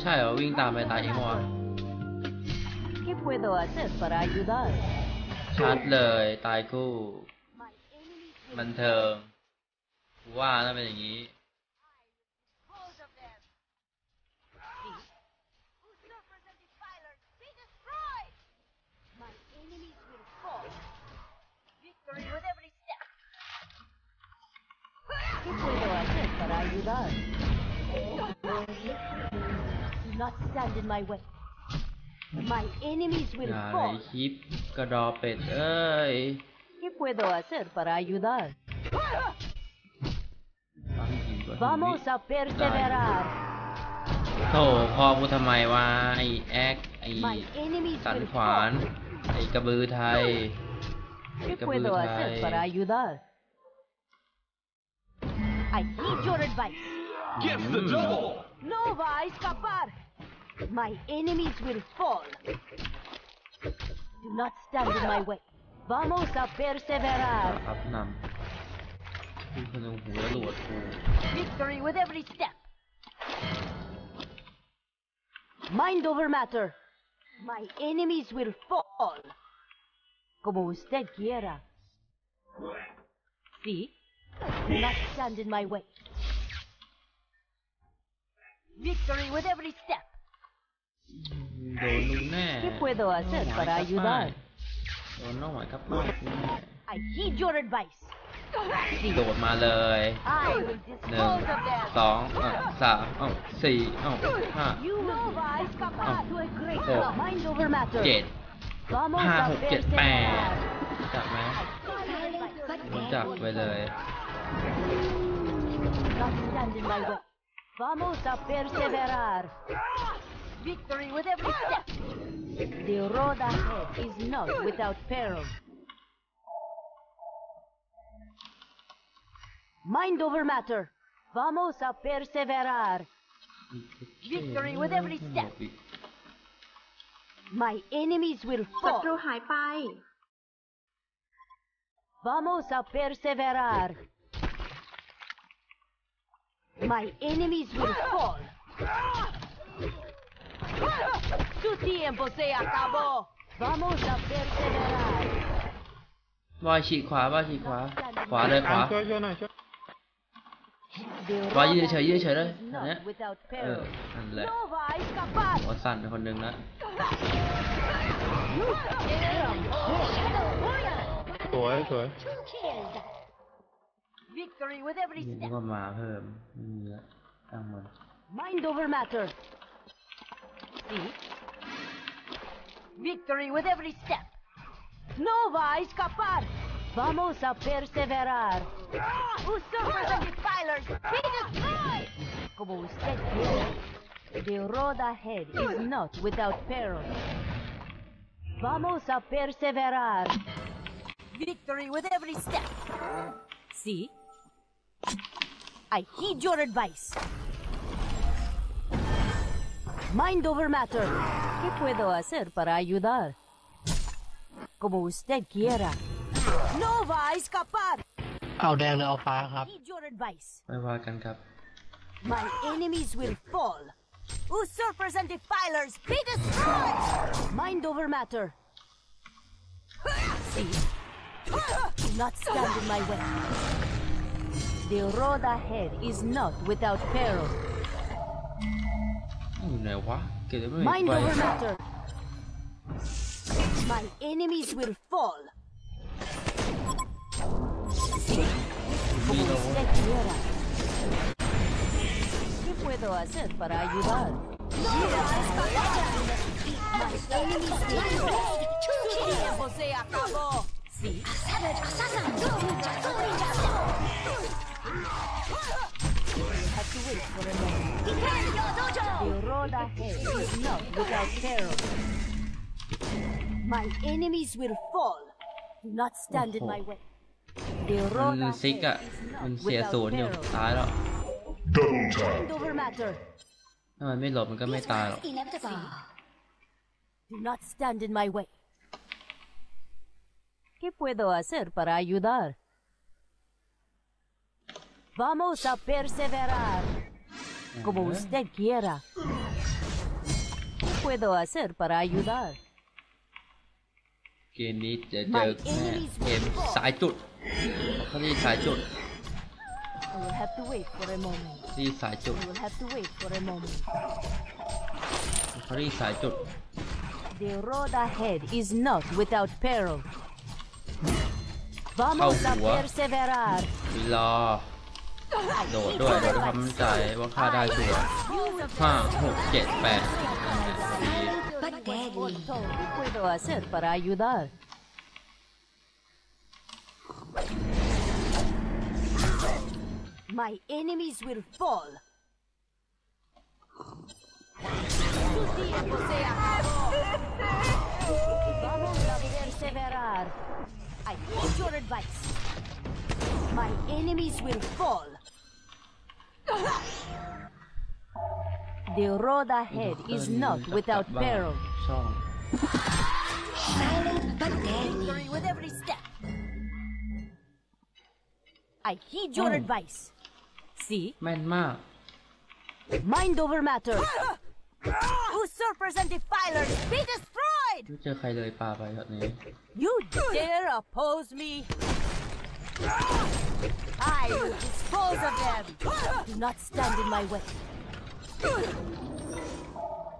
ใช่เหรอวิ่งตามไปตายเองวะชัดเลยตายกู้มันเทิงว่าน่าเป็นอย่างนี้ที่คุยตัวเสร็จก็ได้ not stand in my way. My enemies อ will ย่าเลย fall. คลิปกระดอเป็ดเอ้ย ¿Qué puedo hacer para ayudar? ฟังจริงกว่า Vamos a perseverar. โถพอกูทำไมวะไอแอคไอ My enemies สัน will ขวาน fall. ไอกระบือไทย ¿Qué que puedo puedo hacer traer. para ayudar? I heed your advice. Get the double! No va a escapar. My enemies will fall. Do not stand in my way. Vamos a perseverar. Victory with every step. Mind over matter. My enemies will fall. Como usted quiera. See? Do not stand in my way. Victory with every step. โดนลุงแน่ ¿Qué puedo hacer น้องหมาย para กลับ ayudar? บ้านโดนน้องหมายกับป้ายกูแน่ I heed your advice. โดดมาเลย I will หนึ่ง dispose of them. สองเอ้าสามเอ้าสี่เอ้าห้า You know va a escapar to a great Oh. law. Mind over matter. เจ็ด Vamos ห้า a หกเจ็ดแปด perseverar. รู้จักไหมรู้จักไปเลย Not stand in my way. Vamos a perseverar. Victory with every step. The road ahead is not without peril. Mind over matter. Vamos a perseverar. Victory with every step. My enemies will ศัตรู fall. หายไป Vamos a perseverar. My enemies will fall. Tu tiempo se acabó. Vamos a perseverar. วายฉีกขวาว่าฉีกขวา ขวาเลยขวาช่วยช่วยหน่อยช่วย The Vaya, road ยืนเฉยๆยืนเฉยๆ ahead เลย is not เนี่ย without เออ peril. นั่นแหละ No va a escapar. หัวสั่นไปคนหนึ่งละสวยสวย Victory with every นี่ step. ก็มาเพิ่มไม่มีละตั้งมัน Mind over matter. Victory with every step. No va a escapar. Vamos a perseverar. Usurpers and defilers, be destroyed. Como usted. The road ahead is not without peril. Vamos a perseverar. Victory with every step. See? I heed your advice. Mind over matter. ¿Qué puedo hacer para ayudar? Como usted quiera. No va a escapar. เอาแดงหรือเอาฟ้าครับ Heed your advice. ไม่ว่ากันครับ My enemies will fall. Usurpers and defilers, be destroyed. Mind over matter. See? Do not stand in my way. The road ahead is not without peril. อยู่ไหนวะ เกิดไม่เห็น Mind ไฟ over matter. My enemies will fall. มีโล Usted quiera. ¿Qué puedo hacer para ayudar? No va a escapar. My enemies will fall. Su tiempo se acabó. Sí. You The road ahead is not without peril. My enemies will fall. Do not stand in my way. The มั road นซิก ahead อ่ะ is มัน not เสีย without ศูนย์อยู่ peril. ตายแล้ว Double tap! Mind over matter. ถ้ามันไม่หลบมันก็ไม่ตายหรอก Do not stand in my way. ¿Qué puedo hacer para ayudar? Vamos a perseverar. como usted quiera. Puedo hacer para ayudar? Que will have to wait for a moment. The road ahead is not without peril. Vamos a perseverar. La. โดดด้วยโดดทำใจว่าค่าได้ชัวร์ห้าหกเจ็ดแปดดี I need your advice. My enemies will fall. The road ahead is not without peril. Silent but deadly. With every step. I heed your advice. See? Man ma. Mind over matter. Usurpers and defilers be destroyed! You dare oppose me? I will dispose of them. Do not stand in my way.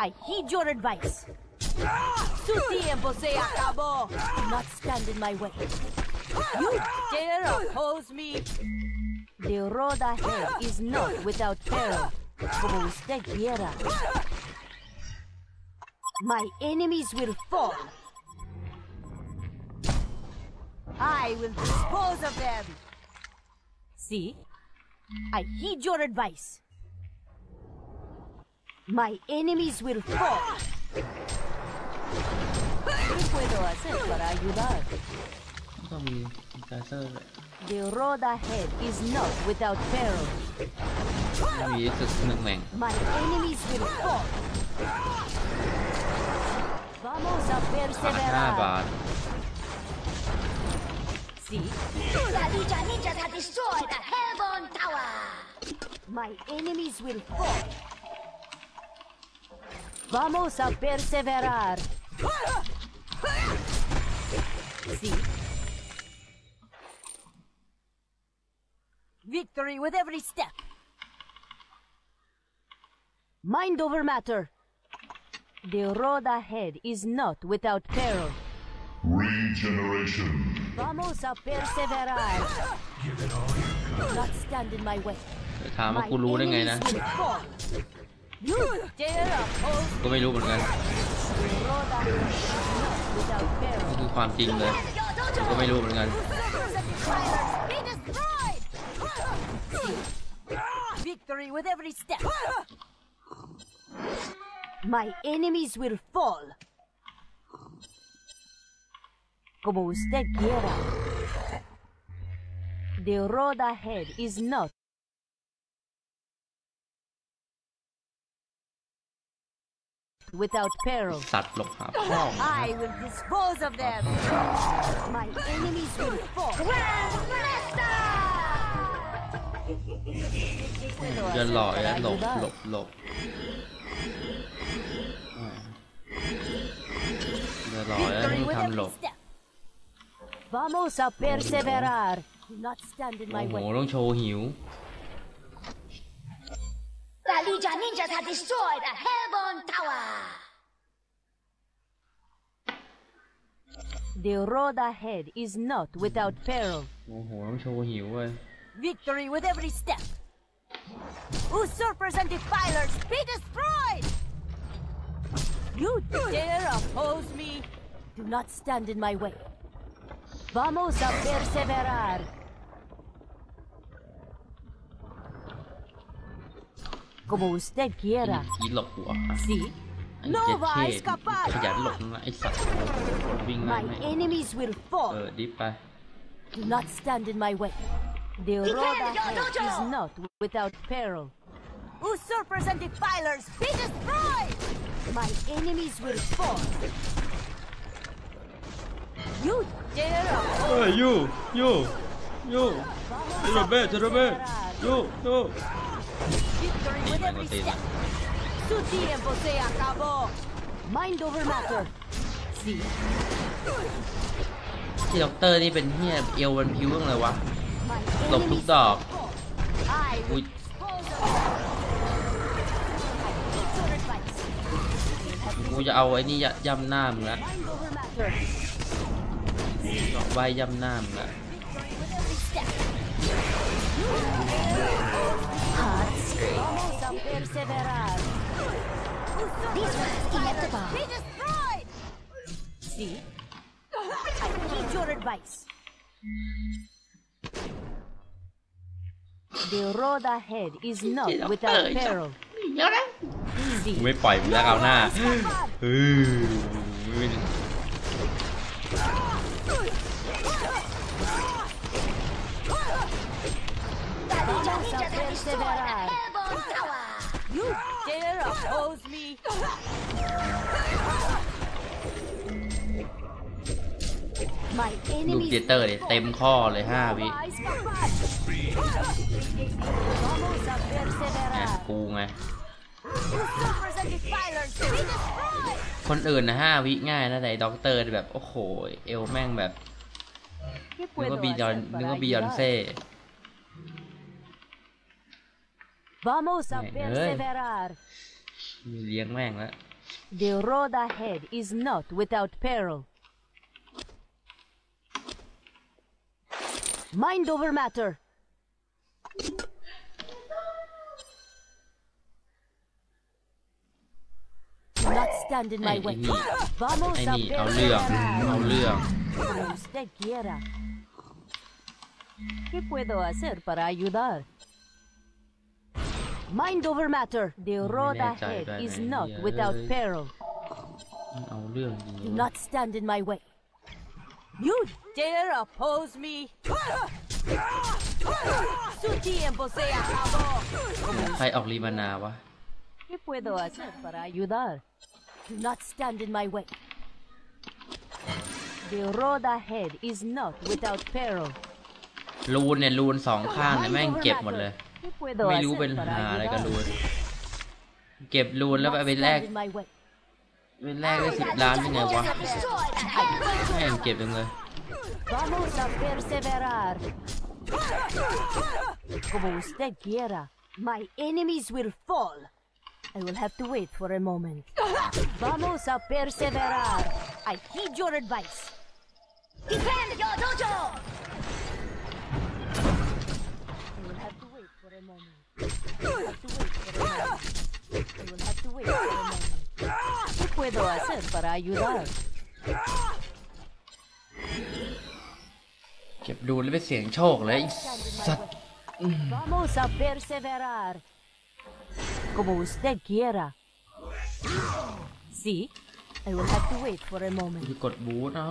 I heed your advice. Su tiempo se acabó. Do not stand in my way. You dare oppose me? The road ahead is not without peril. Como usted quiera. My enemies will fall. I will dispose of them. See? I heed your advice. My enemies will fall. The road ahead is not without peril. My enemies will fall. Vamos a perseverar. ท See? La Ninja Ninjas have destroyed the Hellborn Tower! My enemies will fall. Vamos a perseverar. See? Victory with every step. Mind over matter. The road ahead is not without peril. Regeneration. Vamos a perseverar. Do not stand in my way. เดี๋ยวถามว่า My กูรู้ได้ไงนะ enemies will fall. You dare oppose ก็ไม่รู้เหมือนกัน the road ahead is not without นี่ peril. คือความจริงเลยก็ไม่รู้เหมือนกัน Usurpers and defilers, be destroyed! Victory with every step. My enemies will fall. Como usted quiera. The road ahead is not without peril. สัตว์หลบหาพ่อ I will dispose of them. My enemies will fall. Grand Blaster! จะหล่อแล้วหลบหลบหลบอ่าจะหล่อแล้ว Victory ให้ with ทำหล every บ step. Vamos a perseverar. Do not stand in โอ้ my โห way. ต้องโชว์หิว The Ninja Ninjas have destroyed the Hellborn Tower! The road ahead is not without peril. โอ้โหต้องโชว์หิวเว้ย Victory with every step. Usurpers and defilers, be destroyed! You dare oppose me? Do not stand in my way. Vamos a perseverar. Como usted ไอ้ quiera. ผีหลบหัวอ่ะ See? ไอ้ No เจ็ด va เท่ a escapar. ขยันหลบนะไอ้สัตว์วิ่งไล่ My ไม่ enemies will เอ fall. อดิฟไป Do not stand in my way. The road Defend your ahead dojo! is not without peril. Usurpers and defilers, be destroyed! My enemies will fall. You dare เฮ้ยยูยูยู Vamos เจโรเบ้เจโรเบ้ยูยู Victory Victory ตี with มันก็ every ตีนะ step. Su tiempo se acabó. Mind over matter. See, ที่ด็อกเตอร์นี่เป็นเฮียเอวมันพิ้วยังเลยวะ my หลบทุก enemies ดอก I อุ้ย will dispose of them. I need your advice. กูจะเอาไอ้นี่ยย่ำหน้ามึงละ Mind over matter. ดอกใบย่ำหน้ำนะเดี๋ยวนะไม่ปล่อยมึงแล้วเอาหน้า Ninja ninjas have destroyed the Hellborn Tower. You dare oppose me? My ลูก enemies เจเตอร์เนี่ยเต็มข้อเลยห้าวิ a escapar. Vamos a ไง perseverar. กูไง Usurpers and defilers, be destroyed! คนอื่นนะห้าวิง่ายนะแต่ด็อกเตอร์แบบ โอ้โห เอวแม่งแบบ ¿Qué นึก puedo ว่าบียอน hacer นึก para ว่าบียอน ayudar? เซ่ Vamos a Ay, ay. perseverar. เลี้ยงแม่งแล้ว The road ahead is not without peril. Mind over matter. Do not stand in my ไอ้ way. นี่ Vamos ไอ้ a นี่เอาเรื่อง perseverar. เอาเรื่อง Como usted quiera. ¿Qué puedo hacer para ayudar? Mind over matter. The road Mira, chai, ahead chai, is chai, not yeah. without peril. เอาเรื่องดี Do not stand in my way. You dare oppose me? Su tiempo se acabó. ใครออกรีมานาวะ ¿Qué puedo hacer para ayudar? Do not stand in my way. The road ahead is not without peril. รูนเนี่ยรูนสองข้างเนี่ย Mind แม่ง over เก็บหมดเลย matter. ¿Qué puedo ไม่รู้เป็นหาอะไรกับรูนเก็บรูนแล้ว not ไปแลก stand in my way. ไปแลกได้สิบล้านยังไงวะแม่งเก็บจังเลย Vamos a perseverar. Como usted quiera. My enemies will fall. I will have to wait for a moment. Vamos a perseverar. I heed your advice. Defend your dojo. I will have to wait for a moment. I will have to wait for a moment. I will have to wait for a moment. ¿Qué puedo hacer para ayudar? เก็บรูแล้วไปเสียงโชคเลยไอ้สัตว์ Vamos a perseverar. Como usted quiera. Sí, I will have to wait for a moment. ที่กดบูทเอ้า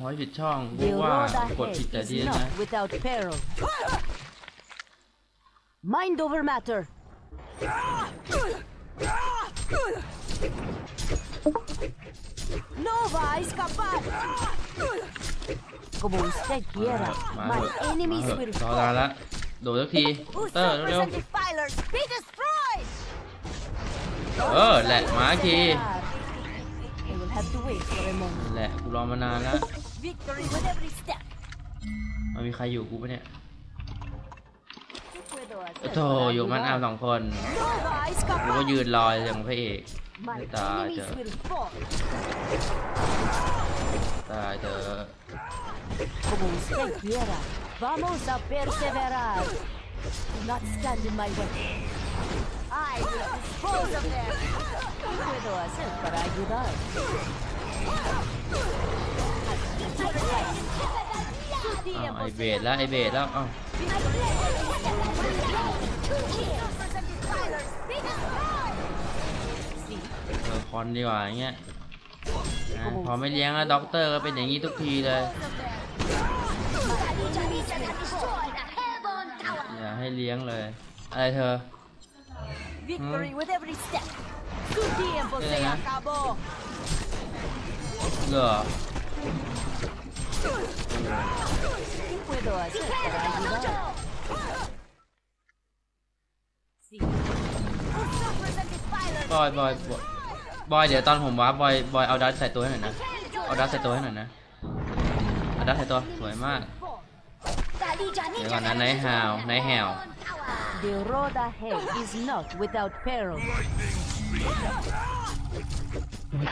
ห้อยผิดช่องกู The ว่า road กด ahead ผิดแต่ is ที่นะ not without peril. Mind over matter. No va a escapar. Como usted quiera. มาเถ My อะมา enemies เถอะ will รอนาน fall. ละโดดสักทีเตอร์ Usurpers เร็ว and defilers, be destroyed. ๆเออแหละมาอีกที I will have to wait for a moment. แหละกูรอมานานแล้ว Victory with every step. มันมีใครอยู่กูปะเนี่ย ¿Qué puedo hacer โธ่ para อยู่มันอา ayudar? มสองคน No va a กูก็ escapar. ยืนรออย่างพระเอก My ตายเถ enemies อะ will fall. ตายเถอะ Como usted quiera. Vamos a perseverar. Do not stand in my way. I will dispose of them. ¿Qué puedo hacer para ayudar? Su อ้าว tiempo ไอ se เบสแล้วไอเบสแล้วอ้าว Sí, เออคอนดีกว่าอย่างเงี้ยนะพอไม่เลี้ยงแล้วด็อกเตอร์ก็เป็นอย่างนี้ทุกทีเลย Ninja ninjas have destroyed the Hellborn Tower. อย่าให้เลี้ยงเลย อะไรเธอ victory with every step. Su tiempo se Yeah. acabó. เหรอ ¿Qué puedo hacer para ayudar? บอยบอยบอยบอยเดี๋ยวตอนผมว่าบอยบอยเอาดัสใส่ตัวให้หน่อยนะเอาดัสใส่ตัวให้หน่อยนะเอาดัสใส่ตัวสวยมากเดี๋ยวก่อนนะไนท์ฮาวไนท์แฮว The road ahead is not without peril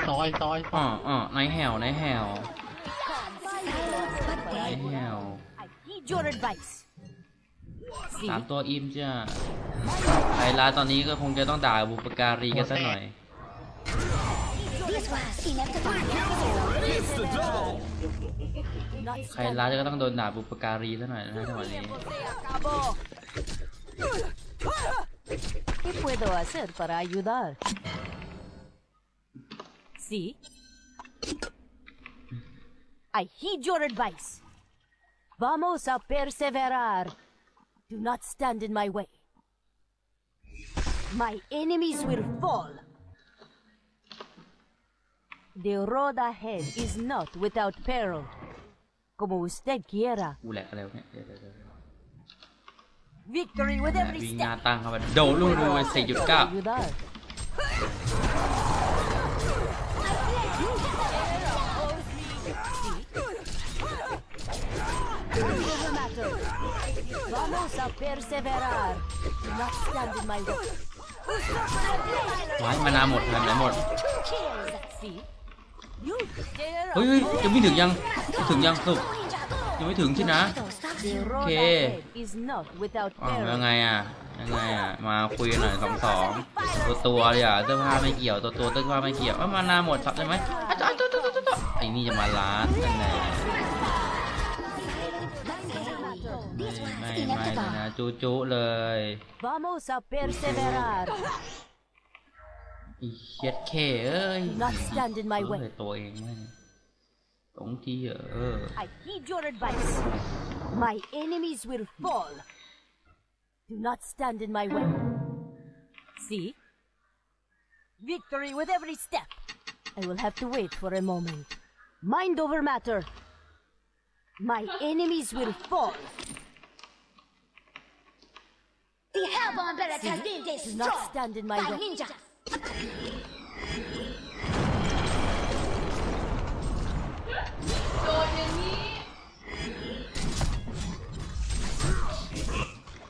ซอยซอยอ๋ออ๋อไนท์แฮวไนท์แฮว ไนท์แฮว I heed your advice. สามตัวอิมจ้าไอร้านตอนนี้ก็คงจะต้องด่าบุปการีกันสักหน่อย This was inevitable. It's the double. Not ใครร้านก็ต้องโดนด่าบุปการีซะหน่อยนะจังหวะนี้ se acabó. ¿Qué puedo hacer para ayudar? Sí. I heed your advice. Vamos a perseverar. Do not stand in my way. My enemies will fall. The road ahead is not without peril. Como usted quiera. กูแหลกอะไรวะเนี่ยเดี๋ยวเดี๋ยวเดี๋ยว Victory with แหม every วิ่งหน้า step. ตั้งเข้าไปโดดลูกดูไปสี่จุด ว้ายมานาหมดทำไหนหมด See? You stare เฮ้ยเฮ้ยยังไม่ถึงยังไม่ถึงยังสุกยังไม่ถึงใช่นะ The road Okay. ahead is not without อ๋อ peril. ยังไงอะยังไงอะมาคุยกันหน่อยสองสองตัวตัวเลยอะเสื้อผ้าไม่เกี่ยวตัวตัวเสื้อผ้าไม่เกี่ยวเอ้ามานาหมดสับได้ไหมอะจ้ะจ้ะจ้ะจ้ะจ้ะไอ้นี่จะมาล้านนั่นแหละ ไม่ไม่ไม่เลยนะจูจูเลย Vamos a perseverar. อีเช็ดเคเอ้ย Do not stand in my เอ way. อตัวเองแม่งตรงที่เออ I heed your advice. My enemies will fall. Do not stand in my way. See? Victory with every step. I will have to wait for a moment. Mind over matter. My enemies will fall. The hellbound barracks has been Do not destroyed stand in my by way. ninja.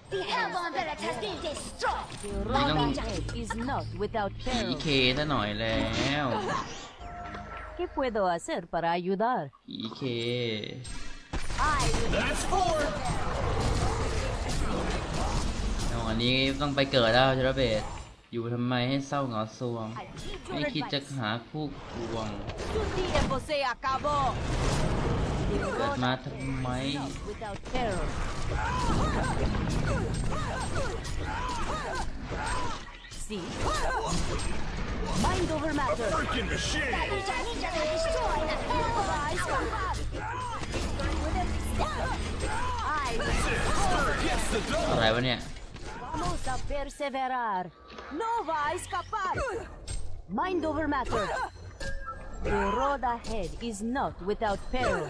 The hellbound barracks has been destroyed. The Mày road đang- ahead is not without ผี peril. เคซะหน่อยแล้ว ¿Qué puedo hacer para ayudar? ผีเค I will That's four. นนี้ต้องไปเกิดแล้วเชลเบตอยู่ทำไมให้เศร้าเหงาซวง I heed ไม่ your คิดจะ advice. หาคู่ควง Tu tiempo se acabó. The เกิด road มาทำไม not without peril. See? Mind over matter. Freaking machine. Ninja ninjas have destroyed the hellbound tower. With every step. I Gets the double. อะไรวะเนี่ย vamos a perseverar. No va a escapar. Mind over matter. The road ahead is not without peril.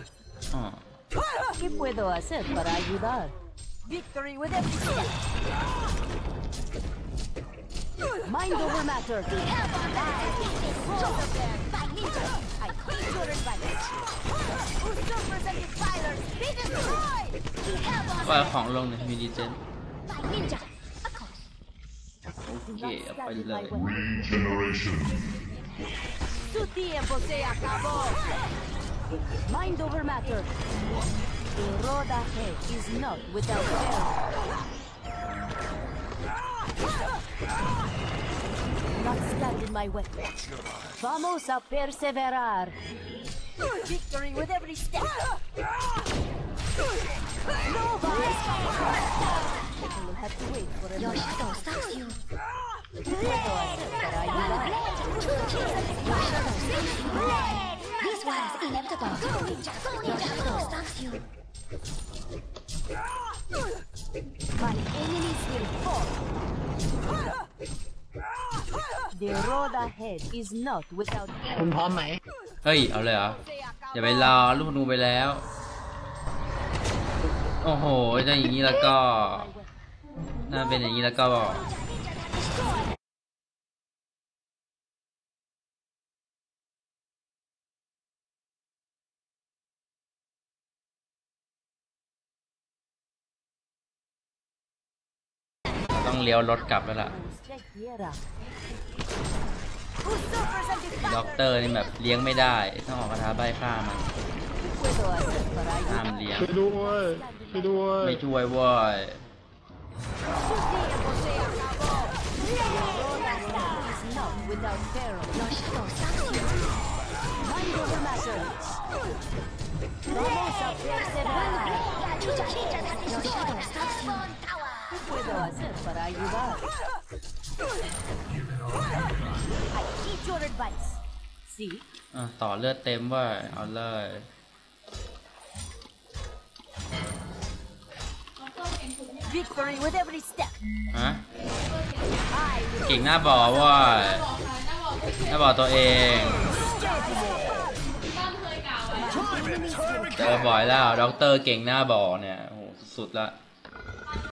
อ๋อ ¿Qué puedo hacer para ayudar? Victory with every step. Mind over matter. The hellbound barracks has been destroyed by ninja. I heed your advice. Usurpers and defilers, be destroyed! The hellbound ปล่อยของลงในมีดีเจน by ninja. Yeah, I. Regeneration. Su tiempo se acabó. Mind over matter. The road ahead is not without peril. Not stand in my way. Vamos a perseverar. Victory with every step. Nova vice. I will have to wait for a Your moment. shadow stalks you. Puedo hacer para ayudar. Your shadow stalks you. This was inevitable. Your shadow stalks you. My enemies will fall. The road ahead is not without คุณ peril. พร้อมไหม เฮ้ย เอาเลยเหรอ อย่าไปรอลูกธนูไปแล้ว โอ้โหถ้าอย่างนี้แล้วก็ ถ้าเป็นอย่างนี้แล้วก็ต้องเลี้ยวรถกลับแล้วล่ะด็อกเตอร์นี่แบบเลี้ยงไม่ได้ ต้องออกกระทาใบฆ่ามันห้ามเลี้ยงช่วยด้วยช่วยด้วยไม่ช่วยว่า ต่อเลือดเต็มเว้ยเอาเลย victory with every step. ฮะเก่งหน้าบอว่า หน้าบอตัวเองเจอบ่อยแล้วด็อกเตอร์เก่งหน้าบอเนี่ยโหสุดละ